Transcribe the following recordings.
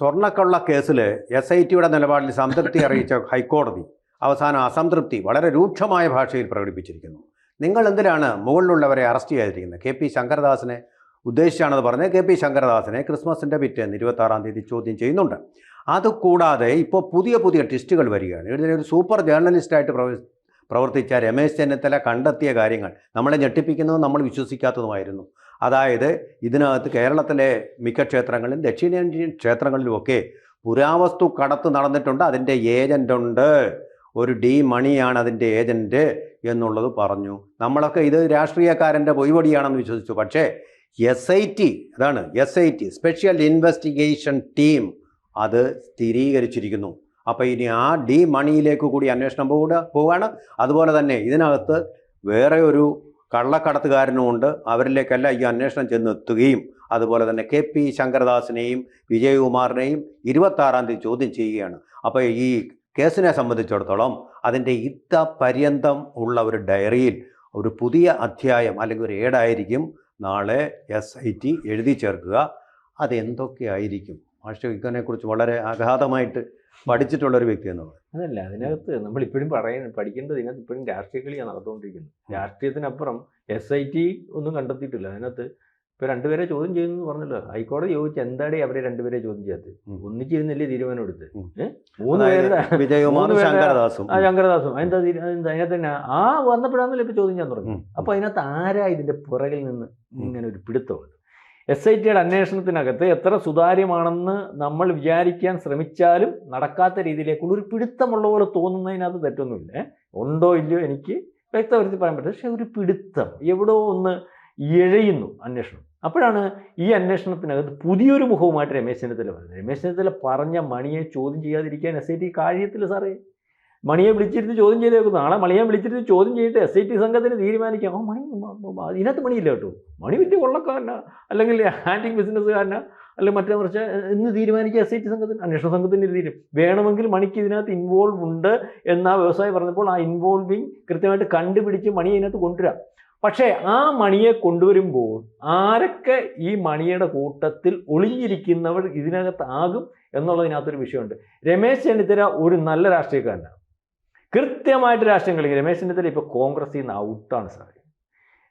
സ്വർണക്കൊള്ള കേസിൽ S I ടിയുടെ നിലപാടിൽ സംതൃപ്തി അറിയിച്ച ഹൈക്കോടതി അവസാനം അസംതൃപ്തി വളരെ രൂക്ഷമായ ഭാഷയിൽ പ്രകടിപ്പിച്ചിരിക്കുന്നു. നിങ്ങൾ എന്തിനാണ് മുകളിലുള്ളവരെ അറസ്റ്റ് ചെയ്യാതിരിക്കുന്നത്? കെ പി ശങ്കരദാസിനെ ഉദ്ദേശിച്ചാണെന്ന് പറഞ്ഞ് കെ പി ശങ്കരദാസിനെ ക്രിസ്മസിന്റെ പിറ്റേന്ന് ഇരുപത്താറാം തീയതി ചോദ്യം ചെയ്യുന്നുണ്ട്. അതുകൂടാതെ ഇപ്പോൾ പുതിയ പുതിയ ടെസ്റ്റുകൾ വരികയാണ്. ഇതിലൊരു സൂപ്പർ ജേർണലിസ്റ്റായിട്ട് പ്രവ പ്രവർത്തിച്ച രമേശ് ചെന്നിത്തല കണ്ടെത്തിയ കാര്യങ്ങൾ നമ്മളെ ഞെട്ടിപ്പിക്കുന്നതും നമ്മൾ വിശ്വസിക്കാത്തതുമായിരുന്നു. അതായത് ഇതിനകത്ത് കേരളത്തിലെ മിക്ക ക്ഷേത്രങ്ങളിലും ദക്ഷിണേന്ത്യൻ ക്ഷേത്രങ്ങളിലുമൊക്കെ പുരാവസ്തു കടത്ത് നടന്നിട്ടുണ്ട്. അതിന്റെ ഏജന്റുണ്ട് ഒരു ഡി മണിയാണ് അതിന്റെ ഏജന്റ് എന്നുള്ളത് പറഞ്ഞു. നമ്മളൊക്കെ ഇത് രാഷ്ട്രീയക്കാരന്റെ പൊയ്വടിയാണെന്ന് വിശ്വസിച്ചു. പക്ഷേ എസ് ഐ ടി അതാണ് S I T special investigation team അത് സ്ഥിരീകരിച്ചിരിക്കുന്നു. അപ്പോൾ ഇനി ആ ഡി മണിയിലേക്ക് കൂടി അന്വേഷണം പോവുക പോവുകയാണ് അതുപോലെ തന്നെ ഇതിനകത്ത് വേറെ ഒരു കള്ളക്കടത്തുകാരനുമുണ്ട്. അവരിലേക്കല്ല ഈ അന്വേഷണം ചെന്നെത്തുകയും അതുപോലെ തന്നെ കെ പി ശങ്കരദാസിനെയും വിജയകുമാറിനെയും ഇരുപത്താറാം തീയതി ചോദ്യം ചെയ്യുകയാണ്. അപ്പോൾ ഈ കേസിനെ സംബന്ധിച്ചിടത്തോളം അതിന്റെ ഇത്ത പര്യന്തം ഉള്ള ഒരു ഡയറിയിൽ ഒരു പുതിയ അധ്യായം അല്ലെങ്കിൽ ഒരു ഏടായിരിക്കും നാളെ എസ് ഐ ടി എഴുതി ചേർക്കുക. അതെന്തൊക്കെയായിരിക്കും? മാഷ് ഇതിനെക്കുറിച്ച് വളരെ അഗാധമായിട്ട് പഠിച്ചിട്ടുള്ള ഒരു വ്യക്തി എന്നുള്ളത് അതല്ല അതിനകത്ത് നമ്മൾ ഇപ്പോഴും പറയുന്നത് പഠിക്കേണ്ടത് ഇതിനകത്ത് ഇപ്പോഴും രാഷ്ട്രീയ കളിയാണ് നടന്നുകൊണ്ടിരിക്കുന്നത് രാഷ്ട്രീയത്തിനപ്പുറം എസ് ഐ ടി ഒന്നും കണ്ടെത്തിയിട്ടില്ല. അതിനകത്ത് ഇപ്പൊ രണ്ടുപേരെ ചോദ്യം ചെയ്യുന്നു പറഞ്ഞല്ലോ. ഹൈക്കോടതി ചോദിച്ചു എന്താടി അവരെ രണ്ടുപേരെ ചോദ്യം ചെയ്യാത്തത്? ഒന്നിച്ചിരുന്നല്ലേ തീരുമാനം എടുത്ത്? മൂന്ന് പേരുടെ വിജയകുമാർ ശങ്കരദാസും. ആ ശങ്കരദാസും. അതിന്റെ തീരു- അതിനകത്ത് തന്നെ ആ വന്നപ്പോഴാണല്ലോ ഇപ്പൊ ചോദ്യം ചെയ്യാൻ തുടങ്ങി അപ്പോൾ അപ്പൊ അതിനകത്ത് ആരാ ഇതിന്റെ പുറകിൽ നിന്ന് ഇങ്ങനെ ഒരു പിടുത്തമുണ്ട്? എസ് ഐ ടിയുടെ അന്വേഷണത്തിനകത്ത് എത്ര സുതാര്യമാണെന്ന് നമ്മൾ വിചാരിക്കാൻ ശ്രമിച്ചാലും നടക്കാത്ത രീതിയിലേക്കുള്ള ഒരു പിടുത്തമുള്ള പോലെ തോന്നുന്നതിനകത്ത് തെറ്റൊന്നുമില്ല? ഉണ്ടോ ഇല്ലയോ എനിക്ക് വ്യക്തവരുത്തി പറയാൻ പറ്റില്ല. പക്ഷെ ഒരു പിടുത്തം. എവിടോ ഒന്ന് എഴയുന്നു അന്വേഷണം. അപ്പോഴാണ് ഈ അന്വേഷണത്തിനകത്ത് പുതിയൊരു മുഖവുമായിട്ട് രമേശ് ചെന്നിത്തല വരുന്നത്. രമേശ് ചെന്നിത്തല പറഞ്ഞ മണിയെ ചോദ്യം ചെയ്യാതിരിക്കാൻ എസ് ഐ ടി കാര്യത്തിൽ സാറേ. മണിയെ വിളിച്ചിരുന്ന് ചോദ്യം ചെയ്തേക്കും നാളെ മണിയെ വിളിച്ചിരുന്ന് ചോദ്യം ചെയ്തിട്ട് എസ് ഐ ടി സംഘത്തിന് തീരുമാനിക്കാം. ഓ മണി ഇതിനകത്ത് മണിയില്ല കേട്ടോ. മണി വലിയ കൊള്ളക്കാരനാ. അല്ലെങ്കിൽ ഹാൻഡിങ് ബിസിനസ്സുകാരനാ അല്ലെങ്കിൽ മറ്റേ മറിച്ച് ഇന്ന് തീരുമാനിക്കുക എസ് ഐ ടി സംഘത്തിന് അന്വേഷണ സംഘത്തിന്റെ തീരും. വേണമെങ്കിൽ മണിക്ക് ഇതിനകത്ത് ഇൻവോൾവ് ഉണ്ട് എന്നാ വ്യവസായി പറഞ്ഞപ്പോൾ ആ ഇൻവോൾവിങ് കൃത്യമായിട്ട് കണ്ടുപിടിച്ച് മണി ഇതിനകത്ത് കൊണ്ടുവരാം. പക്ഷേ ആ മണിയെ കൊണ്ടുവരുമ്പോൾ ആരൊക്കെ ഈ മണിയുടെ കൂട്ടത്തിൽ ഒളിഞ്ഞിരിക്കുന്നവർ ഇതിനകത്ത് ആകും എന്നുള്ളതിനകത്തൊരു വിഷയമുണ്ട്. രമേശ് ചെന്നിത്തല ഒരു നല്ല രാഷ്ട്രീയക്കാരനാണ് കൃത്യമായിട്ട് രാഷ്ട്രീയം കളിക്കും. രമേശ് ചെന്നിത്തല ഇപ്പോൾ കോൺഗ്രസിൽ നിന്ന് ഔട്ടാണ് സാർ.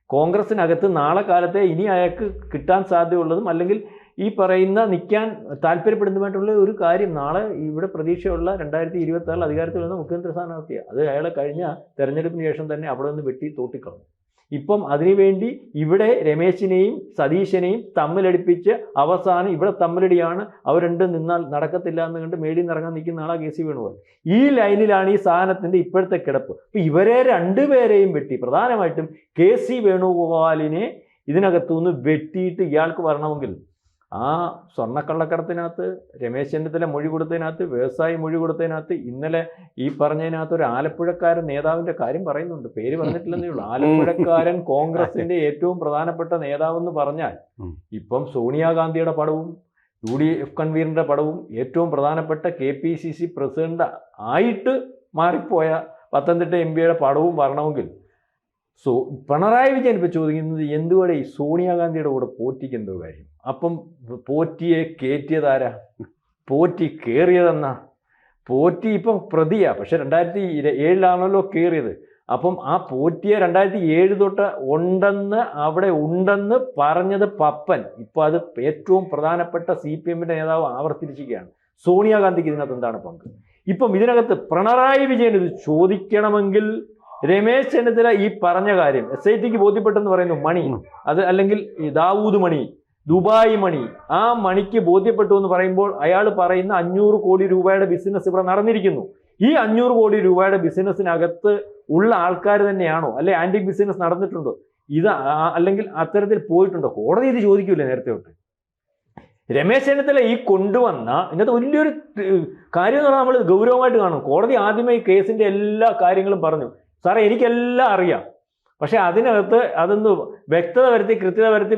കോൺഗ്രസിനകത്ത് നാളെ കാലത്തെ ഇനി അയാൾക്ക് കിട്ടാൻ സാധ്യതയുള്ളതും അല്ലെങ്കിൽ ഈ പറയുന്ന നിൽക്കാൻ താല്പര്യപ്പെടുന്നതുമായിട്ടുള്ള ഒരു കാര്യം നാളെ ഇവിടെ പ്രതീക്ഷയുള്ള രണ്ടായിരത്തി ഇരുപത്തി ആറിൽ അധികാരത്തിൽ വന്ന മുഖ്യമന്ത്രി സ്ഥാനാർത്ഥിയാണ് അത് അയാളെ കഴിഞ്ഞ തെരഞ്ഞെടുപ്പിന് ശേഷം തന്നെ അവിടെ നിന്ന് വെട്ടി തോട്ടിക്കളഞ്ഞു. ഇപ്പം അതിനുവേണ്ടി ഇവിടെ രമേശിനെയും സതീശനെയും തമ്മിലടിപ്പിച്ച് അവസാനം ഇവിടെ തമ്മിലടിയാണ്. അവർ രണ്ടും നിന്നാൽ നടക്കത്തില്ല എന്ന് കണ്ട് മേടി നിറങ്ങാൻ നിൽക്കുന്ന ആളാ കെ സി വേണുഗോപാൽ. ഈ ലൈനിലാണ് ഈ സാധനത്തിന്റെ ഇപ്പോഴത്തെ കിടപ്പ്. അപ്പം ഇവരെ രണ്ടുപേരെയും വെട്ടി. പ്രധാനമായിട്ടും കെ സി വേണുഗോപാലിനെ ഇതിനകത്തുനിന്ന് വെട്ടിയിട്ട് ഇയാൾക്ക് വരണമെങ്കിൽ ആ സ്വർണക്കള്ളക്കടത്തിനകത്ത് രമേശ് ചെന്നിത്തല മൊഴി കൊടുത്തതിനകത്ത് വ്യവസായി മൊഴി കൊടുത്തതിനകത്ത് ഇന്നലെ ഈ പറഞ്ഞതിനകത്ത് ഒരു ആലപ്പുഴക്കാരൻ നേതാവിന്റെ കാര്യം പറയുന്നുണ്ട്. പേര് പറഞ്ഞിട്ടില്ലെന്നേ ഉള്ളൂ. ആലപ്പുഴക്കാരൻ കോൺഗ്രസിന്റെ ഏറ്റവും പ്രധാനപ്പെട്ട നേതാവെന്ന് പറഞ്ഞാൽ. ഇപ്പം സോണിയാഗാന്ധിയുടെ പടവും യു ഡി എഫ് കൺവീനറുടെ പടവും ഏറ്റവും പ്രധാനപ്പെട്ട K P C C president ആയിട്ട് മാറിപ്പോയ പത്തനംതിട്ട എം പിയുടെ പടവും വരണമെങ്കിൽ സോ പിണറായി വിജയൻ ഇപ്പോൾ ചോദിക്കുന്നത് എന്തുകൊണ്ട് ഈ സോണിയാഗാന്ധിയുടെ കൂടെ പോറ്റിക്ക് എന്തോ കാര്യം? അപ്പം പോറ്റിയെ കയറ്റിയതാരാ പോറ്റി കയറിയതെന്നാ പോറ്റി ഇപ്പം പ്രതിയാ. പക്ഷെ രണ്ടായിരത്തി ഏഴിലാണല്ലോ കയറിയത് അപ്പം ആ പോറ്റിയെ രണ്ടായിരത്തി ഏഴ് തൊട്ട് ഉണ്ടെന്ന് അവിടെ ഉണ്ടെന്ന് പറഞ്ഞത് പപ്പൻ. ഇപ്പം അത് ഏറ്റവും പ്രധാനപ്പെട്ട സി പി എമ്മിന്റെ നേതാവ് ആവർത്തിച്ചിരിക്കുകയാണ്. സോണിയാഗാന്ധിക്ക് ഇതിനകത്ത് എന്താണ് പങ്ക്? ഇപ്പം ഇതിനകത്ത് പിണറായി വിജയൻ ഇത് ചോദിക്കണമെങ്കിൽ രമേശ് ചെന്നിത്തല ഈ പറഞ്ഞ കാര്യം എസ് ഐ ടിക്ക് ബോധ്യപ്പെട്ടെന്ന് പറയുന്നു മണി. അത് അല്ലെങ്കിൽ ദാവൂദ് മണി ദുബായ് മണി ആ മണിക്ക് ബോധ്യപ്പെട്ടു എന്ന് പറയുമ്പോൾ അയാൾ പറയുന്ന അഞ്ഞൂറ് കോടി രൂപയുടെ ബിസിനസ് ഇവിടെ നടന്നിരിക്കുന്നു. ഈ അഞ്ഞൂറ് കോടി രൂപയുടെ ബിസിനസ്സിനകത്ത് ഉള്ള ആൾക്കാർ തന്നെയാണോ? അല്ലെ ആന്റിക് ബിസിനസ് നടന്നിട്ടുണ്ടോ? ഇത് അല്ലെങ്കിൽ അത്തരത്തിൽ പോയിട്ടുണ്ടോ? കോടതി ഇത് ചോദിക്കൂലേ നേരത്തെ തൊട്ട്. രമേശ് ചെന്നിത്തല ഈ കൊണ്ടുവന്ന ഇതിനകത്ത് വലിയൊരു കാര്യം എന്ന് പറഞ്ഞാൽ നമ്മൾ ഗൗരവമായിട്ട് കാണും. കോടതി ആദ്യമേ ഈ കേസിന്റെ എല്ലാ കാര്യങ്ങളും പറഞ്ഞു. സാറേ എനിക്കെല്ലാം അറിയാം. പക്ഷേ അതിനകത്ത് അതൊന്ന് വ്യക്തത വരുത്തി കൃത്യത വരുത്തി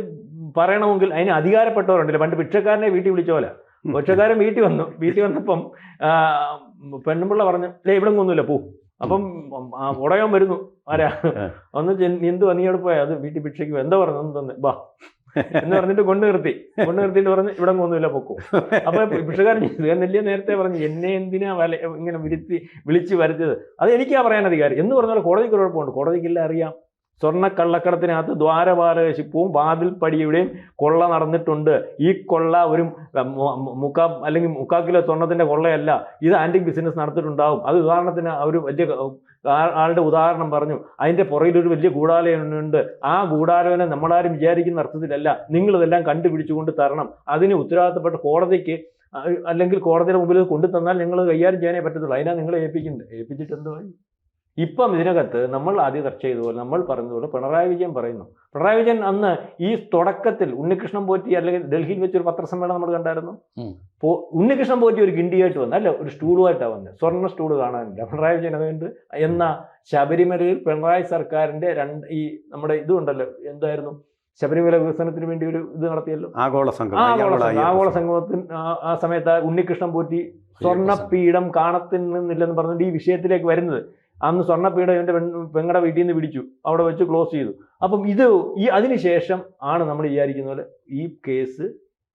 പറയണമെങ്കിൽ അതിന് അധികാരപ്പെട്ടവരുണ്ടല്ലോ. പണ്ട് ഭിക്ഷക്കാരനെ വീട്ടിൽ വിളിച്ച പോലെ. ഭിക്ഷക്കാരൻ വീട്ടിൽ വന്നു. വീട്ടിൽ വന്നപ്പം പെണ്ണുമ്പിള്ള പറഞ്ഞു അല്ലേ ഇവിടെ ഒന്നുമില്ല പോ. അപ്പം ഉടയാൻ വരുന്നു. ആരാ? ഒന്ന് എന്തുവാ? നീ പോയാ? അത് വീട്ടിൽ ഭിക്ഷയ്ക്ക്. എന്താ പറഞ്ഞു ഒന്ന് തന്നെ? ബാ. എന്ന് പറഞ്ഞിട്ട് കൊണ്ടു നിർത്തി. കൊണ്ടു നിർത്തിയിട്ട് പറഞ്ഞ് ഇവിടെ ഒന്നുമില്ല പൊക്കോ. അപ്പൊ ഭിക്ഷക്കാരൻ നെല്ലിയ നേരത്തെ പറഞ്ഞു എന്നെ എന്തിനാ വല ഇങ്ങനെ വിരുത്തി വിളിച്ച് വരുത്തിയത്? അത് എനിക്കാ പറയാൻ അധികാരം എന്ന് പറഞ്ഞാൽ കോടതിക്ക് കുഴപ്പമുണ്ട് കോടതിക്കെല്ലാം അറിയാം. സ്വർണ കള്ളക്കടത്തിനകത്ത് ദ്വാരപാലക ശിപ്പവും വാതിൽപ്പടിയുടെയും കൊള്ള നടന്നിട്ടുണ്ട്. ഈ കൊള്ള ഒരു മുക്കാ അല്ലെങ്കിൽ മുക്കാ കിലോ സ്വർണത്തിന്റെ കൊള്ളയല്ല. ഇത് ആന്റിക് ബിസിനസ് നടത്തിയിട്ടുണ്ടാവും. അത് ഉദാഹരണത്തിന് അവർ വലിയ ആളുടെ ഉദാഹരണം പറഞ്ഞു. അതിന്റെ പുറകിലൊരു ഒരു വലിയ ഗൂഢാലയുണ്ട് ആ ഗൂഢാലോചന നമ്മളാരും വിചാരിക്കുന്ന അർത്ഥത്തിലല്ല. നിങ്ങളിതെല്ലാം കണ്ടുപിടിച്ചുകൊണ്ട് തരണം. അതിന് ഉത്തരവാദിത്തപ്പെട്ട കോടതിക്ക് അല്ലെങ്കിൽ കോടതിയുടെ മുമ്പിൽ കൊണ്ടുതന്നാൽ കൊണ്ടു തന്നാൽ നിങ്ങൾ കൈകാര്യം ചെയ്യാനേ പറ്റത്തുള്ളൂ. അതിനാ നിങ്ങളെ ഏൽപ്പിക്കുന്നത്. ഏൽപ്പിച്ചിട്ട് എന്തുവായി? ഇപ്പം ഇതിനകത്ത് നമ്മൾ ആദ്യം ചർച്ച ചെയ്തതുപോലെ നമ്മൾ പറഞ്ഞതുപോലെ പിണറായി വിജയൻ പറയുന്നു. പിണറായി വിജയൻ അന്ന് ഈ തുടക്കത്തിൽ ഉണ്ണികൃഷ്ണൻ പോറ്റി അല്ലെങ്കിൽ ഡൽഹിയിൽ വെച്ചൊരു പത്രസമ്മേളനം നമ്മൾ കണ്ടായിരുന്നു? ഉണ്ണികൃഷ്ണൻ പോറ്റി ഒരു ഗിണ്ടിയായിട്ട് വന്നു അല്ല ഒരു സ്റ്റൂളുമായിട്ടാണ് വന്നത് സ്വർണ സ്റ്റൂൾ കാണാനില്ല. പിണറായി വിജയൻ അതുകൊണ്ട് എന്ന ശബരിമലയിൽ പിണറായി സർക്കാരിന്റെ രണ്ട് ഈ നമ്മുടെ ഇതുണ്ടല്ലോ എന്തായിരുന്നു? ശബരിമല വികസനത്തിന് വേണ്ടി ഒരു ഇത് നടത്തിയല്ലോ? ആഗോള സംഘം ആഗോള സംഗമത്തിന് ആ- ആ സമയത്ത് ഉണ്ണികൃഷ്ണൻ പോറ്റി സ്വർണ പീഠം കാണത്തിൽ നിന്നില്ലെന്ന് പറഞ്ഞിട്ട് ഈ വിഷയത്തിലേക്ക് വരുന്നത്. അന്ന് സ്വർണപ്പീഠം എന്റെ പെങ്ങളുടെ വീട്ടിൽ നിന്ന് പിടിച്ചു. അവിടെ വെച്ച് ക്ലോസ് ചെയ്തു. അപ്പം ഇത് ഈ അതിനുശേഷം ആണ് നമ്മൾ വിചാരിക്കുന്ന പോലെ ഈ കേസ്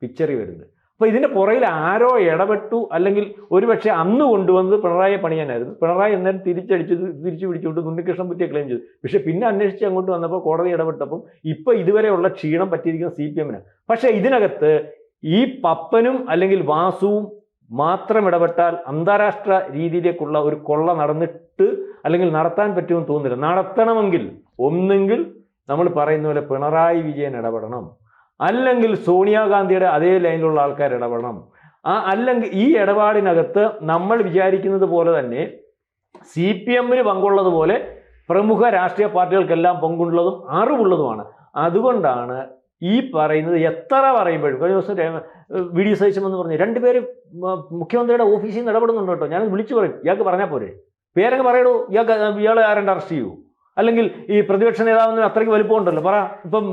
പിക്ചറി വരുന്നത്. അപ്പോൾ ഇതിന്റെ പുറയിൽ ആരോ ഇടപെട്ടു. അല്ലെങ്കിൽ ഒരുപക്ഷെ അന്ന് കൊണ്ടുവന്നത് പിണറായി പണിയാനായിരുന്നു. പിണറായി എന്നേരം തിരിച്ചടിച്ച് തിരിച്ചു പിടിച്ചുകൊണ്ട് ഉണ്ണികൃഷ്ണൻ പുറ്റിയെ ക്ലെയിം ചെയ്തു. പക്ഷേ പിന്നെ അന്വേഷിച്ച് അങ്ങോട്ട് വന്നപ്പോൾ കോടതി ഇടപെട്ടപ്പം ഇപ്പൊ ഇതുവരെയുള്ള ക്ഷീണം പറ്റിയിരിക്കുന്ന സി പി എമ്മിന് പക്ഷേ ഇതിനകത്ത് ഈ പപ്പനും അല്ലെങ്കിൽ വാസുവും മാത്രം ഇടപെട്ടാൽ അന്താരാഷ്ട്ര രീതിയിലേക്കുള്ള ഒരു കൊള്ള നടന്നിട്ട് അല്ലെങ്കിൽ നടത്താൻ പറ്റുമെന്ന് തോന്നുന്നില്ല. നടത്തണമെങ്കിൽ ഒന്നെങ്കിൽ നമ്മൾ പറയുന്ന പോലെ പിണറായി വിജയൻ ഇടപെടണം. അല്ലെങ്കിൽ സോണിയാഗാന്ധിയുടെ അതേ ലൈനിലുള്ള ആൾക്കാർ ഇടപെടണം. ആ അല്ലെങ്കിൽ ഈ ഇടപാടിനകത്ത് നമ്മൾ വിചാരിക്കുന്നത് പോലെ തന്നെ സി പി എമ്മിന് പങ്കുള്ളതുപോലെ പ്രമുഖ രാഷ്ട്രീയ പാർട്ടികൾക്കെല്ലാം പങ്കുള്ളതും അറിവുള്ളതുമാണ്. അതുകൊണ്ടാണ് ഈ പറയുന്നത് എത്ര പറയുമ്പോഴും. കഴിഞ്ഞ ദിവസം വി ഡി സതീശമെന്ന് പറഞ്ഞു രണ്ടുപേരും മുഖ്യമന്ത്രിയുടെ ഓഫീസിൽ നിന്ന് ഇടപെടുന്നുണ്ട് കേട്ടോ. ഞാൻ വിളിച്ചു പറയും. ഇയാൾക്ക് പറഞ്ഞാൽ പോരെ. പേരങ്ങ് പറയടൂ. ഇയാൾക്ക് ഇയാളെ ആരണ്ട് അറസ്റ്റ് ചെയ്യൂ. അല്ലെങ്കിൽ ഈ പ്രതിപക്ഷ നേതാവിന് അത്രയ്ക്ക് വലിപ്പമുണ്ടല്ലോ. പറ ഇപ്പം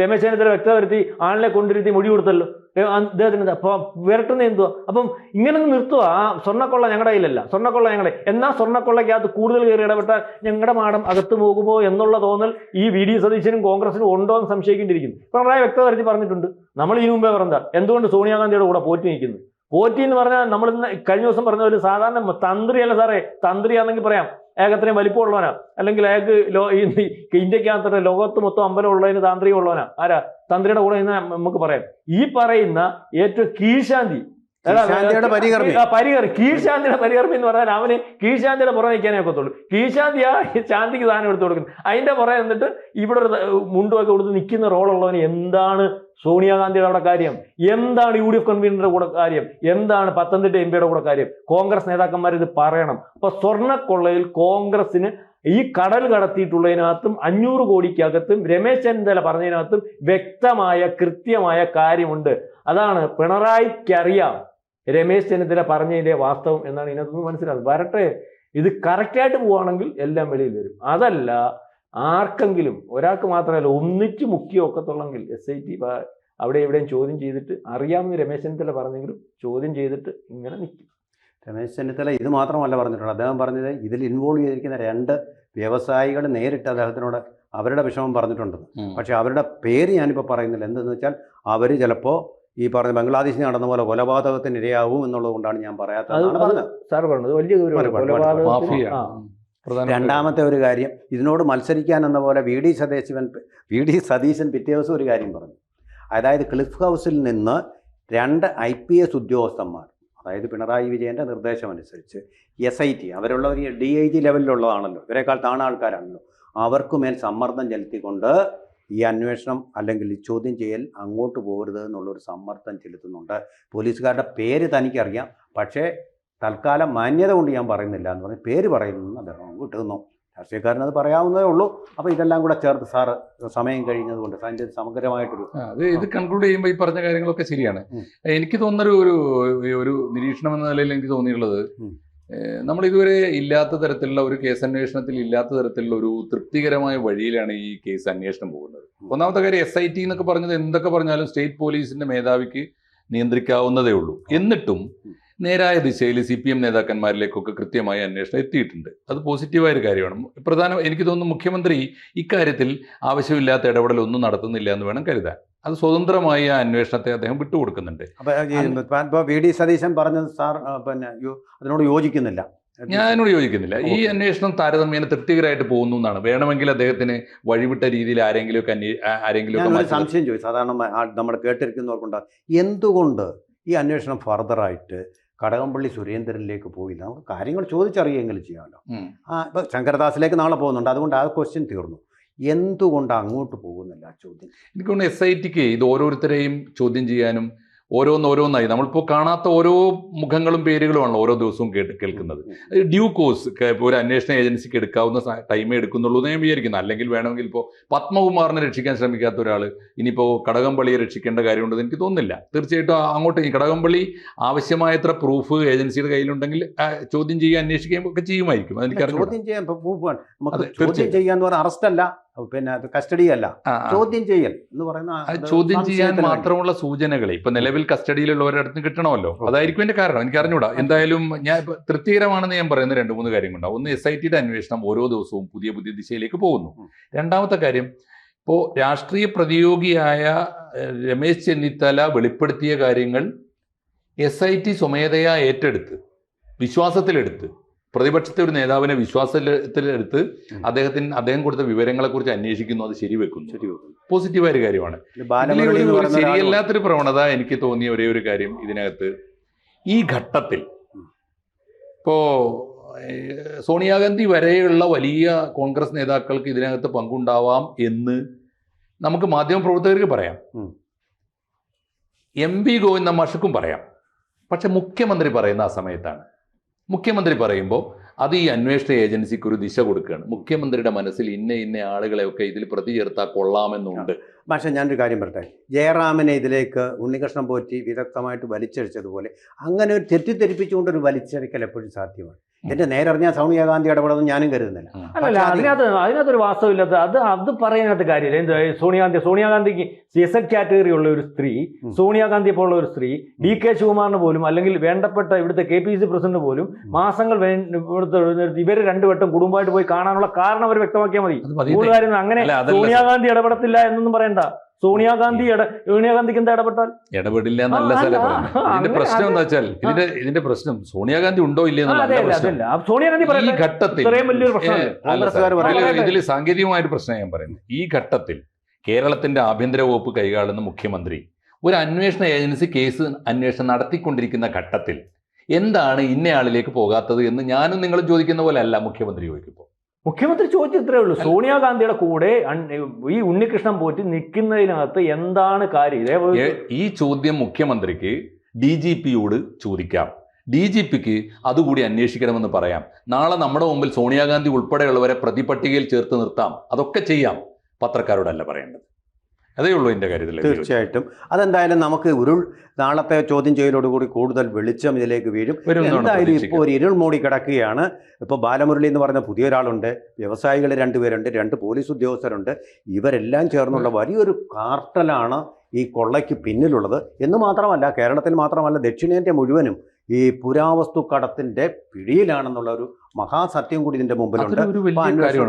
രമേശ് ചെന്നിത്തല വ്യക്തത വരുത്തി ആളിനെ കൊണ്ടിരുത്തി മൊഴി കൊടുത്തല്ലോ. അദ്ദേഹത്തിന് അപ്പോൾ വിരട്ടുന്ന എന്തുവാ? അപ്പം ഇങ്ങനെ നിർത്തുക ആ സ്വർണക്കൊള്ള ഞങ്ങളുടെ കയ്യിലല്ല. സ്വർണക്കൊള്ള ഞങ്ങളെ എന്നാൽ സ്വർണക്കൊള്ളയ്ക്കകത്ത് കൂടുതൽ കയറി ഇടപെട്ടാൽ ഞങ്ങളുടെ മാടം അകത്ത് പോകുമോ എന്നുള്ള തോന്നൽ ഈ വി. ഡി. സതീശനും കോൺഗ്രസിനും ഉണ്ടോ എന്ന് സംശയിക്കേണ്ടിയിരിക്കുന്നു. പിണറായി വ്യക്തത വരുത്തി പറഞ്ഞിട്ടുണ്ട്. നമ്മൾ ഇതിനു മുമ്പേ പറഞ്ഞാൽ എന്തുകൊണ്ട് സോണിയാഗാന്ധിയുടെ കൂടെ പോറ്റി നിൽക്കുന്നു? പോറ്റി എന്ന് പറഞ്ഞാൽ നമ്മൾ കഴിഞ്ഞ ദിവസം പറഞ്ഞ ഒരു സാധാരണ തന്ത്രിയല്ല സാറേ. തന്ത്രിയാണെങ്കിൽ പറയാം. അയാൾക്ക് അത്രയും വലിപ്പമുള്ളവനാ. അല്ലെങ്കിൽ അയാൾക്ക് ലോ ഈ ഇന്ത്യക്കകത്തുള്ള ലോകത്ത് മൊത്തം അമ്പലം ഉള്ളതിന് താന്ത്രികം ഉള്ളവനാ ആരാ? തന്ത്രിയുടെ കൂടെ നിന്ന് നമുക്ക് പറയാം. ഈ പറയുന്ന ഏറ്റവും കീഴ്ശാന്തി. പരികർമ്മി. കീഴ്ശാന്തിയുടെ പരികർമ്മി എന്ന് പറഞ്ഞാൽ അവന് കീഴ്ശാന്തിയുടെ പുറം നിൽക്കാനേ ഒക്കത്തുള്ളൂ. കീഴ്ശാന്തി ആ ശാന്തിക്ക് സാധനം എടുത്തു കൊടുക്കുന്നു അതിന്റെ പുറം എന്നിട്ട് ഇവിടെ ഒരു മുണ്ടുമൊക്കെ കൊടുത്ത് നിൽക്കുന്ന റോളുള്ളവന് എന്താണ് സോണിയാഗാന്ധിയുടെ അവിടെ കാര്യം. എന്താണ് യു ഡി എഫ് കൺവീനറുടെ കൂടെ കാര്യം? എന്താണ് പത്തനംതിട്ട എം പിയുടെ കൂടെ കാര്യം? കോൺഗ്രസ് നേതാക്കന്മാർ ഇത് പറയണം. അപ്പൊ സ്വർണക്കൊള്ളയിൽ കോൺഗ്രസിന് ഈ കടൽ കടത്തിയിട്ടുള്ളതിനകത്തും അഞ്ഞൂറ് കോടിക്കകത്തും രമേശ് ചെന്നിത്തല പറഞ്ഞതിനകത്തും വ്യക്തമായ കൃത്യമായ കാര്യമുണ്ട്. അതാണ് പിണറായിക്കറിയാം രമേശ് ചെന്നിത്തല പറഞ്ഞതിന്റെ വാസ്തവം എന്നാണ് ഇതിനകത്തുനിന്ന് മനസ്സിലാകുന്നത്. വരട്ടെ ഇത് കറക്റ്റായിട്ട് പോവുകയാണെങ്കിൽ എല്ലാം വെളിയിൽ വരും. അതല്ല ആർക്കെങ്കിലും ഒരാൾക്ക് മാത്രമല്ല ഒന്നിച്ച് മുഖ്യ ഒക്കത്തുള്ളെങ്കിൽ എസ് ഐ ടി അവിടെ എവിടെയും ചോദ്യം ചെയ്തിട്ട് അറിയാമെന്ന് രമേശ് ചെന്നിത്തല പറഞ്ഞെങ്കിലും ചോദ്യം ചെയ്തിട്ട് ഇങ്ങനെ നിൽക്കും രമേശ് ചെന്നിത്തല ഇത് മാത്രമല്ല പറഞ്ഞിട്ടുള്ളത്. അദ്ദേഹം പറഞ്ഞത് ഇതിൽ ഇൻവോൾവ് ചെയ്തിരിക്കുന്ന രണ്ട് വ്യവസായികൾ നേരിട്ട് അദ്ദേഹത്തിനോട് അവരുടെ വിഷമം പറഞ്ഞിട്ടുണ്ട്. പക്ഷെ അവരുടെ പേര് ഞാനിപ്പോൾ പറയുന്നില്ല. എന്തെന്ന് വെച്ചാൽ അവർ ചിലപ്പോൾ ഈ പറഞ്ഞ ബംഗ്ലാദേശിൽ നടന്ന പോലെ കൊലപാതകത്തിന് ഇരയാവും എന്നുള്ളത് കൊണ്ടാണ് ഞാൻ പറയാത്തത് സാർ പറഞ്ഞത്. വലിയ രണ്ടാമത്തെ ഒരു കാര്യം ഇതിനോട് മത്സരിക്കാൻ എന്ന പോലെ V D Satheesan V D Satheesan പിറ്റേ ദിവസം ഒരു കാര്യം പറഞ്ഞു. അതായത് ക്ലിഫ് ഹൗസിൽ നിന്ന് രണ്ട് ഐ പി എസ് ഉദ്യോഗസ്ഥന്മാർ അതായത് പിണറായി വിജയന്റെ നിർദ്ദേശമനുസരിച്ച് എസ് ഐ ടി അവരുള്ള ഒരു ഡി ഐ ജി ലെവലിലുള്ളതാണല്ലോ ഇവരെക്കാൾ താണ ആൾക്കാരാണല്ലോ അവർക്കുമേൽ സമ്മർദ്ദം ചെലുത്തിക്കൊണ്ട് ഈ അന്വേഷണം അല്ലെങ്കിൽ ഈ ചോദ്യം ചെയ്യൽ അങ്ങോട്ട് പോകരുത് എന്നുള്ളൊരു സമ്മർദ്ദം ചെലുത്തുന്നുണ്ട്. പോലീസുകാരുടെ പേര് തനിക്കറിയാം പക്ഷേ തൽക്കാലം മാന്യത കൊണ്ട് ഞാൻ പറയുന്നില്ല എന്ന് പറഞ്ഞ് പേര് പറയുന്നു അദ്ദേഹം വിട്ടുന്നു രാഷ്ട്രീയക്കാരനത് പറയാവുന്നതേ ഉള്ളൂ. അപ്പോൾ ഇതെല്ലാം കൂടെ ചേർത്ത് സാറ് സമയം കഴിഞ്ഞത് കൊണ്ട് അതിന്റെ സമഗ്രമായിട്ടൊരു അത് ഇത് കൺക്ലൂഡ് ചെയ്യുമ്പോൾ ഈ പറഞ്ഞ കാര്യങ്ങളൊക്കെ ശരിയാണ്. എനിക്ക് തോന്നുന്നൊരു ഒരു ഒരു നിരീക്ഷണം എന്ന നിലയിൽ എനിക്ക് തോന്നിയിട്ടുള്ളത്. നമ്മൾ ഇതുവരെ ഇല്ലാത്ത തരത്തിലുള്ള ഒരു കേസ് അന്വേഷണത്തിൽ ഇല്ലാത്ത തരത്തിലുള്ള ഒരു തൃപ്തികരമായ വഴിയിലാണ് ഈ കേസ് അന്വേഷണം പോകുന്നത്. ഒന്നാമത്തെ കാര്യം എസ് ഐ ടി എന്നൊക്കെ പറഞ്ഞത് എന്തൊക്കെ പറഞ്ഞാലും സ്റ്റേറ്റ് പോലീസിന്റെ മേധാവിക്ക് നിയന്ത്രിക്കാവുന്നതേ ഉള്ളൂ. എന്നിട്ടും നേരായ ദിശയിൽ സി പി എം നേതാക്കന്മാരിലേക്കൊക്കെ കൃത്യമായ അന്വേഷണം എത്തിയിട്ടുണ്ട്. അത് പോസിറ്റീവായ ഒരു കാര്യമാണ്. പ്രധാന എനിക്ക് തോന്നുന്നു മുഖ്യമന്ത്രി ഇക്കാര്യത്തിൽ ആവശ്യമില്ലാത്ത ഇടപെടൽ ഒന്നും നടത്തുന്നില്ല എന്ന് വേണം കരുതാൻ. അത് സ്വതന്ത്രമായി ആ അന്വേഷണത്തെ അദ്ദേഹം വിട്ടുകൊടുക്കുന്നുണ്ട്. അപ്പൊ ഈ ഇപ്പൊ വി ഡി സതീശൻ പറഞ്ഞത് സാർ പിന്നെ അതിനോട് യോജിക്കുന്നില്ല. ഞാനോട് യോജിക്കുന്നില്ല. ഈ അന്വേഷണം താരതമ്യേന തൃപ്തികരമായിട്ട് പോകുന്നു എന്നാണ്. വേണമെങ്കിൽ അദ്ദേഹത്തിന് വഴിവിട്ട രീതിയിൽ ആരെങ്കിലും ഒക്കെ ആരെങ്കിലും ഒക്കെ സംശയം ചോദിച്ചു. സാധാരണ നമ്മൾ കേട്ടിരിക്കുന്നവർക്കുണ്ട്. എന്തുകൊണ്ട് ഈ അന്വേഷണം ഫർദറായിട്ട് കടകംപള്ളി സുരേന്ദ്രനിലേക്ക് പോയി. നമുക്ക് കാര്യങ്ങൾ ചോദിച്ചറിയുമെങ്കിലും ചെയ്യാമല്ലോ. ആ ഇപ്പം ശങ്കരദാസിലേക്ക് നാളെ പോകുന്നുണ്ട്. അതുകൊണ്ട് ആ ക്വസ്റ്റ്യൻ തീർന്നു. എന്തുകൊണ്ട് അങ്ങോട്ട് പോകുന്നില്ല ആ ചോദ്യം? എനിക്ക് തോന്നുന്നു എസ് ഐ ടിക്ക് ഇത് ഓരോരുത്തരെയും ചോദ്യം ചെയ്യാനും ഓരോന്നോരോന്നായി നമ്മളിപ്പോൾ കാണാത്ത ഓരോ മുഖങ്ങളും പേരുകളുമാണല്ലോ ഓരോ ദിവസവും കേട്ട് കേൾക്കുന്നത്. ഡ്യൂ കോഴ്സ് ഒരു അന്വേഷണ ഏജൻസിക്ക് എടുക്കാവുന്ന ടൈമേ എടുക്കുന്നുള്ളൂ എന്ന് ഞാൻ വിചാരിക്കുന്നു. അല്ലെങ്കിൽ വേണമെങ്കിൽ ഇപ്പോൾ പത്മകുമാറിനെ രക്ഷിക്കാൻ ശ്രമിക്കാത്ത ഒരാൾ ഇനിയിപ്പോൾ കടകംപള്ളിയെ രക്ഷിക്കേണ്ട കാര്യമുണ്ടെന്ന് എനിക്ക് തോന്നുന്നില്ല. തീർച്ചയായിട്ടും അങ്ങോട്ട് ഈ കടകംപള്ളി ആവശ്യമായത്ര പ്രൂഫ് ഏജൻസിയുടെ കയ്യിലുണ്ടെങ്കിൽ ചോദ്യം ചെയ്യുക അന്വേഷിക്കുകയും ഒക്കെ ചെയ്യുമായിരിക്കും. അതെനിക്ക്. ചോദ്യം ചെയ്യാൻ ചോദ്യം. ചെയ്യാന്ന് പറഞ്ഞാൽ അറസ്റ്റ് അല്ല. പിന്നെ അത് കസ്റ്റഡി അല്ല. ചോദ്യം ചെയ്യൽ എന്ന് പറയുന്ന ചോദ്യം ചെയ്യാൻ മാത്രമുള്ള സൂചനകളെ ഇപ്പൊ നിലവിൽ കസ്റ്റഡിയിലുള്ളവരുടെ അടുത്ത് കിട്ടണമല്ലോ. അതായിരിക്കും എന്റെ കാരണം. എനിക്ക് അറിഞ്ഞൂടാ. എന്തായാലും ഞാൻ തൃപ്തികരമാണെന്ന് ഞാൻ പറയുന്ന രണ്ട് മൂന്ന് കാര്യങ്ങളുണ്ടാവും. ഒന്ന് എസ് ഐ ടിയുടെ അന്വേഷണം ഓരോ ദിവസവും പുതിയ പുതിയ ദിശയിലേക്ക് പോകുന്നു. രണ്ടാമത്തെ കാര്യം ഇപ്പോ രാഷ്ട്രീയ പ്രതിയോഗിയായ രമേശ് ചെന്നിത്തല വെളിപ്പെടുത്തിയ കാര്യങ്ങൾ എസ് ഐ ടി സ്വമേധയാ ഏറ്റെടുത്ത് വിശ്വാസത്തിലെടുത്ത്. പ്രതിപക്ഷത്തെ ഒരു നേതാവിനെ വിശ്വാസത്തിലെടുത്ത്. അദ്ദേഹത്തിന് അദ്ദേഹം കൊടുത്ത വിവരങ്ങളെ കുറിച്ച് അന്വേഷിക്കുന്നു അത് ശരിവെക്കുന്നു. ശരി വെക്കുന്നു. പോസിറ്റീവായ ഒരു കാര്യമാണ് ശരിയല്ലാത്തൊരു പ്രവണത എനിക്ക് തോന്നിയ ഒരേ ഒരു കാര്യം ഇതിനകത്ത്. ഈ ഘട്ടത്തിൽ ഇപ്പോ സോണിയാഗാന്ധി വരെയുള്ള വലിയ കോൺഗ്രസ് നേതാക്കൾക്ക് ഇതിനകത്ത് പങ്കുണ്ടാവാം എന്ന് നമുക്ക് മാധ്യമപ്രവർത്തകർക്ക് പറയാം. എം പി ഗോവിന്ദ മാഷക്കും പറയാം. പക്ഷെ മുഖ്യമന്ത്രി പറയുന്ന ആ സമയത്താണ്. മുഖ്യമന്ത്രി പറയുമ്പോൾ അത് ഈ അന്വേഷണ ഏജൻസിക്ക് ഒരു ദിശ കൊടുക്കുകയാണ്. മുഖ്യമന്ത്രിയുടെ മനസ്സിൽ ഇന്ന ഇന്ന ആളുകളെയൊക്കെ ഇതിൽ പ്രതി ചേർത്താൽ കൊള്ളാമെന്നുണ്ട്. പക്ഷേ ഞാനൊരു കാര്യം പറയട്ടെ? ജയറാമനെ ഇതിലേക്ക് ഉണ്ണികൃഷ്ണൻ പോറ്റി വിദഗ്ധമായിട്ട് വലിച്ചഴിച്ചതുപോലെ അങ്ങനെ ഒരു തെറ്റിദ്ധരിപ്പിച്ചുകൊണ്ടൊരു ഒരു വലിച്ചഴിക്കൽ എപ്പോഴും സാധ്യമാണ്. എന്റെ നേരറിഞ്ഞാൽ സോണിയാഗാന്ധി ഇടപെടുമെന്ന് ഞാനും കരുതുന്നില്ല. അല്ല അതിനകത്ത് അതിനകത്തൊരു വാസ്തവില്ലാത്ത അത് അത് പറയുന്നതിനകത്ത് കാര്യമില്ല. എന്ത് സോണിയാഗാന്ധി സോണിയാഗാന്ധിക്ക് എസ് എഫ് കാറ്റഗറി ഉള്ള ഒരു സ്ത്രീ. സോണിയാഗാന്ധിയെ പോലുള്ള ഒരു സ്ത്രീ ഡി കെ ശിവകുമാറിന് പോലും അല്ലെങ്കിൽ വേണ്ടപ്പെട്ട ഇവിടുത്തെ കെ പി സി പ്രസിഡന്റ് പോലും മാസങ്ങൾ ഇവർ ഇവിടുത്തെ ഇവർ രണ്ടുവട്ടം കുടുംബമായിട്ട് പോയി കാണാനുള്ള കാരണം അവർ വ്യക്തമാക്കിയാൽ മതി. അങ്ങനെ സോണിയാഗാന്ധി ഇടപെടത്തില്ല എന്നൊന്നും പറയണ്ട. സോണിയാഗാന്ധി സോണിയാഗാന്ധിക്ക് എന്താ ഇടപെട്ടാൽ? ഇടപെടില്ല നല്ല ഇതിന്റെ പ്രശ്നം എന്താ വെച്ചാൽ ഇതിന്റെ ഇതിന്റെ പ്രശ്നം സോണിയാഗാന്ധി ഉണ്ടോ ഇല്ലേ സോണിയാഗാന്ധി ഈ ഘട്ടത്തിൽ. ഇതിൽ ഇതിൽ സാങ്കേതികമായൊരു പ്രശ്നം ഞാൻ പറയുന്നത്. ഈ ഘട്ടത്തിൽ കേരളത്തിന്റെ ആഭ്യന്തര വകുപ്പ് കൈകാളുന്ന മുഖ്യമന്ത്രി ഒരു അന്വേഷണ ഏജൻസി കേസ് അന്വേഷണം നടത്തിക്കൊണ്ടിരിക്കുന്ന ഘട്ടത്തിൽ എന്താണ് ഇന്നയാളിലേക്ക് പോകാത്തത് എന്ന് ഞാനും നിങ്ങളും ചോദിക്കുന്ന പോലെ അല്ല മുഖ്യമന്ത്രി ചോദിക്കുമ്പോൾ. മുഖ്യമന്ത്രി ചോദിച്ചു ചോദിച്ചത്രേ ഉള്ളൂ. സോണിയാഗാന്ധിയുടെ കൂടെ ഈ ഉണ്ണികൃഷ്ണൻ പോറ്റി നിൽക്കുന്നതിനകത്ത് എന്താണ് കാര്യം? ഇതേപോലെ ഈ ചോദ്യം മുഖ്യമന്ത്രിക്ക് ഡി ജി പിയോട് ചോദിക്കാം. ഡി ജി പിക്ക് അതുകൂടി അന്വേഷിക്കണമെന്ന് പറയാം. നാളെ നമ്മുടെ മുമ്പിൽ സോണിയാഗാന്ധി ഉൾപ്പെടെയുള്ളവരെ പ്രതിപട്ടികയിൽ ചേർത്ത് നിർത്താം. അതൊക്കെ ചെയ്യാം. പത്രക്കാരോടല്ല പറയേണ്ടത്. അതേ ഉള്ളൂ എന്റെ കാര്യത്തിൽ തീർച്ചയായിട്ടും. അതെന്തായാലും നമുക്ക് ഉരുൾ നാളത്തെ ചോദ്യം ചെയ്യലോടുകൂടി കൂടുതൽ വെളിച്ചം ഇതിലേക്ക് വീഴും. എന്തായാലും ഇപ്പോൾ. ഒരു ഇരുൾ മൂടി കിടക്കുകയാണ്. ഇപ്പോൾ ബാലമുരളി എന്ന് പറഞ്ഞ പുതിയൊരാളുണ്ട്. വ്യവസായികൾ രണ്ടുപേരുണ്ട് രണ്ട് പോലീസ് ഉദ്യോഗസ്ഥരുണ്ട്. ഇവരെല്ലാം ചേർന്നുള്ള വലിയൊരു കാർട്ടലാണ് ഈ കൊള്ളയ്ക്ക് പിന്നിലുള്ളത്. എന്ന് മാത്രമല്ല കേരളത്തിൽ മാത്രമല്ല ദക്ഷിണേന്ത്യ മുഴുവനും ഈ പുരാവസ്തു കടത്തിന്റെ പിടിയിലാണെന്നുള്ള ഒരു മഹാസത്യം കൂടി ഇതിന്റെ മുമ്പിലുണ്ട്.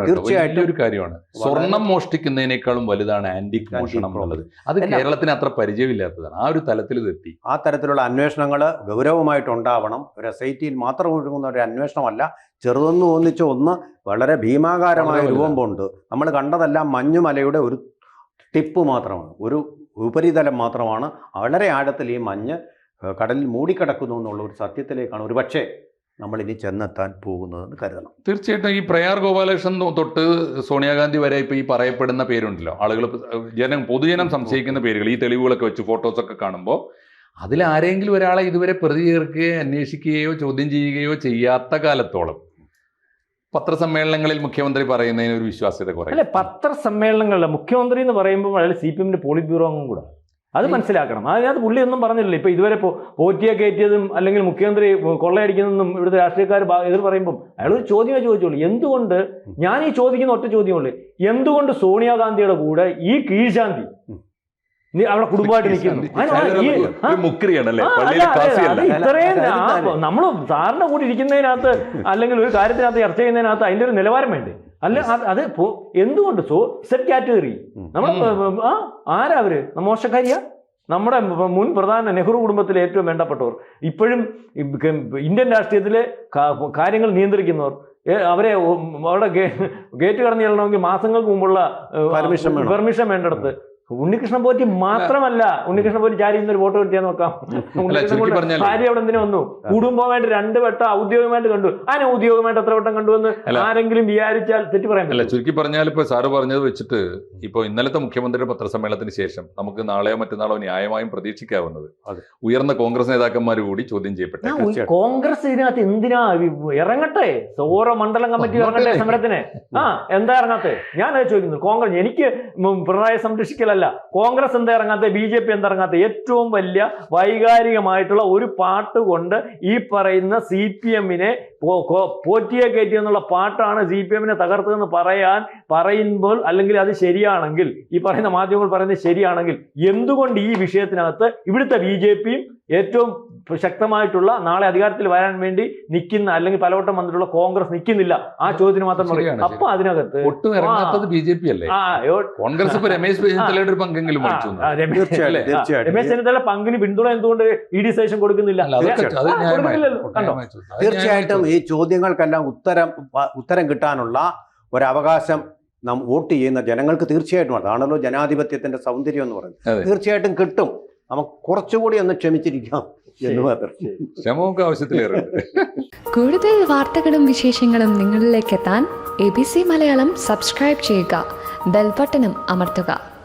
തീർച്ചയായിട്ടും ഒരു കാര്യമാണ്. സ്വർണം മോഷ്ടിക്കുന്നതിനേക്കാളും വലുതാണ് ആന്റിക് മോഷണം എന്നുള്ളത്. അത് കേരളത്തിന് അത്ര പരിചയമില്ലാത്തതാണ്. ആ ഒരു തലത്തിൽ ഇത് എത്തി. ആ തരത്തിലുള്ള അന്വേഷണങ്ങൾ ഗൗരവമായിട്ടുണ്ടാവണം. ഒരു എസ് ഐ ടിയിൽ മാത്രം ഒഴുകുന്ന ഒരു അന്വേഷണമല്ല ചെറുതൊന്ന് ഒന്നിച്ച് ഒന്ന് വളരെ ഭീമാകാരമായ രൂപം കൊണ്ട് നമ്മൾ കണ്ടതെല്ലാം മഞ്ഞുമലയുടെ ഒരു ടിപ്പ് മാത്രമാണ്. ഒരു ഉപരിതലം മാത്രമാണ്. വളരെ ആഴത്തിൽ ഈ മഞ്ഞ് കടലിൽ മൂടിക്കിടക്കുന്നു എന്നുള്ള ഒരു സത്യത്തിലേക്കാണ് ഒരു പക്ഷേ നമ്മൾ ഇനി ചെന്നെത്താൻ പോകുന്നതെന്ന് കരുതണം. തീർച്ചയായിട്ടും ഈ പ്രയാർ ഗോപാലകൃഷ്ണൻ തൊട്ട് സോണിയാഗാന്ധി വരെ ഇപ്പോൾ ഈ പറയപ്പെടുന്ന പേരുണ്ടല്ലോ. ആളുകൾ ജനം പൊതുജനം സംശയിക്കുന്ന പേരുകൾ. ഈ തെളിവുകളൊക്കെ വെച്ച് ഫോട്ടോസൊക്കെ കാണുമ്പോൾ അതിൽ ആരെങ്കിലും ഒരാളെ ഇതുവരെ പ്രതി ചേർക്കുകയോ അന്വേഷിക്കുകയോ ചോദ്യം ചെയ്യുകയോ ചെയ്യാത്ത കാലത്തോളം പത്രസമ്മേളനങ്ങളിൽ മുഖ്യമന്ത്രി പറയുന്നതിന് ഒരു വിശ്വാസ്യത കുറയും. അല്ലെ പത്രസമ്മേളനങ്ങളിലെ മുഖ്യമന്ത്രി എന്ന് പറയുമ്പോൾ അയാൾ സി പി എമ്മിന്റെ പോളിറ്റ് ബ്യൂറോ അംഗം കൂടെ. അത് മനസ്സിലാക്കണം. അതിനകത്ത് പുള്ളി ഒന്നും പറഞ്ഞില്ല ഇപ്പൊ ഇതുവരെ പോറ്റിയെ കയറ്റിയതും അല്ലെങ്കിൽ മുഖ്യമന്ത്രി കൊള്ളയടിക്കുന്നതും ഇവിടുത്തെ രാഷ്ട്രീയക്കാർ എതിർ പറയുമ്പോൾ അയാൾ ഒരു ചോദ്യമേ ചോദിച്ചുള്ളൂ. എന്തുകൊണ്ട് ഞാൻ ഈ ചോദിക്കുന്ന ഒറ്റ ചോദ്യമുള്ളൂ എന്തുകൊണ്ട് സോണിയാഗാന്ധിയുടെ കൂടെ ഈ കീഴ്ശാന്തി അവിടെ കുടുംബമായിട്ട് നിൽക്കുന്നു. നമ്മൾ സാറിന്റെ കൂടി ഇരിക്കുന്നതിനകത്ത് അല്ലെങ്കിൽ ഒരു കാര്യത്തിനകത്ത് ചർച്ച ചെയ്യുന്നതിനകത്ത് അതിന്റെ ഒരു നിലവാരം വേണ്ടേ? അല്ല അത് എന്തുകൊണ്ട് സോ സെറ്റ് കാറ്റഗറി. നമ്മൾ ആ ആരാ അവർ? മോശക്കാരിയാ? നമ്മുടെ മുൻ പ്രധാന നെഹ്റു കുടുംബത്തിലെ ഏറ്റവും വേണ്ടപ്പെട്ടവർ. ഇപ്പോഴും ഇന്ത്യൻ രാഷ്ട്രീയത്തിലെ കാര്യങ്ങൾ നിയന്ത്രിക്കുന്നവർ. അവരെ അവിടെ ഗേറ്റ് കടന്നു ചെല്ലണമെങ്കിൽ മാസങ്ങൾക്ക് മുമ്പുള്ള പെർമിഷൻ. പെർമിഷൻ വേണ്ടിടത്ത്. ഉണ്ണികൃഷ്ണൻ പോറ്റി മാത്രമല്ല ഉണ്ണികൃഷ്ണൻ പോറ്റി ചാരി ഇന്നൊരു ഫോട്ടോ കിട്ടിയാൽ നോക്കാം. ഉണ്ണികൃഷ്ണൻ ഭാര്യ അവിടെ എന്തിനു വന്നു? കുടുംബമായിട്ട് രണ്ട് വട്ടം ഔദ്യോഗികമായിട്ട് കണ്ടു. അതിനെ ഔദ്യോഗികമായിട്ട് എത്ര വട്ടം കണ്ടുവെന്ന് ആരെങ്കിലും വിചാരിച്ചാൽ തെറ്റി പറയാൻ അല്ല? ചുരുക്കി പറഞ്ഞാൽ ഇപ്പൊ സാറ് പറഞ്ഞത് വെച്ചിട്ട് ഇപ്പൊ ഇന്നലത്തെ മുഖ്യമന്ത്രിയുടെ പത്രസമ്മേളനത്തിന് ശേഷം നമുക്ക് നാളെയോ മറ്റന്നാളോ ന്യായമായും പ്രതീക്ഷിക്കാവുന്നത്. ഉയർന്ന കോൺഗ്രസ് നേതാക്കന്മാർ കൂടി ചോദ്യം ചെയ്യപ്പെട്ടു. കോൺഗ്രസ് ഇതിനകത്ത് എന്തിനാ ഇറങ്ങട്ടെ? ഓരോ മണ്ഡലം കമ്മിറ്റി ഇറങ്ങട്ടെ സമരത്തിന്. ആ എന്താ ഇറങ്ങാത്തത്? ഞാൻ ചോദിക്കുന്നു. കോൺഗ്രസ് എനിക്ക് പിണറായി സംരക്ഷിക്കലല്ല. കോൺഗ്രസ് എന്താ ഇറങ്ങാത്തെ ബി ജെ പി എന്തിറങ്ങാത്ത ഏറ്റവും വലിയ വൈകാരികമായിട്ടുള്ള ഒരു പാട്ട് കൊണ്ട് ഈ പറയുന്ന സി പി എമ്മിനെ പോറ്റിയെ കയറ്റി എന്നുള്ള പാട്ടാണ് സി പി എമ്മിനെ തകർത്തതെന്ന് പറയാൻ പറയുമ്പോൾ അല്ലെങ്കിൽ അത് ശരിയാണെങ്കിൽ ഈ പറയുന്ന മാധ്യമങ്ങൾ പറയുന്നത് ശരിയാണെങ്കിൽ എന്തുകൊണ്ട് ഈ വിഷയത്തിനകത്ത് ഇവിടുത്തെ ബി ജെ പിയും ഏറ്റവും ശക്തമായിട്ടുള്ള നാളെ അധികാരത്തിൽ വരാൻ വേണ്ടി നിൽക്കുന്ന അല്ലെങ്കിൽ പലവട്ടം വന്നിട്ടുള്ള കോൺഗ്രസ് നിൽക്കുന്നില്ല? ആ ചോദ്യത്തിന് മാത്രം പറയും അപ്പൊ അതിനകത്ത് ഒട്ടും ഇറങ്ങാത്തത് ബി ജെ പി അല്ലേ? ആ കോൺഗ്രസ് ഇപ്പൊ രമേശ് ചെന്നിത്തലയുടെ ഒരു പങ്കെങ്കിലും രമേശ് ചെന്നിത്തല പങ്കിന് പിന്തുണ എന്തുകൊണ്ട്? ഇ ഡി സേഷൻ കൊടുക്കുന്നില്ല. കണ്ടോ? തീർച്ചയായിട്ടും ഈ ചോദ്യങ്ങൾക്കെല്ലാം ഉത്തരം ഉത്തരം കിട്ടാനുള്ള ഒരവകാശം നാം വോട്ട് ചെയ്യുന്ന ജനങ്ങൾക്ക് തീർച്ചയായിട്ടും. അതാണല്ലോ ജനാധിപത്യത്തിന്റെ സൗന്ദര്യം എന്ന് പറയുന്നത്. തീർച്ചയായിട്ടും കിട്ടും. നമുക്ക് കുറച്ചുകൂടി ഒന്ന് ക്ഷമിച്ചിരിക്കാം എന്ന് മാത്രം. ആവശ്യത്തിലേറെ കൂടുതൽ വാർത്തകളും വിശേഷങ്ങളും നിങ്ങളിലേക്ക് എത്താൻ A B C Malayalam subscribe ചെയ്യുക. ബെൽബട്ടനും അമർത്തുക.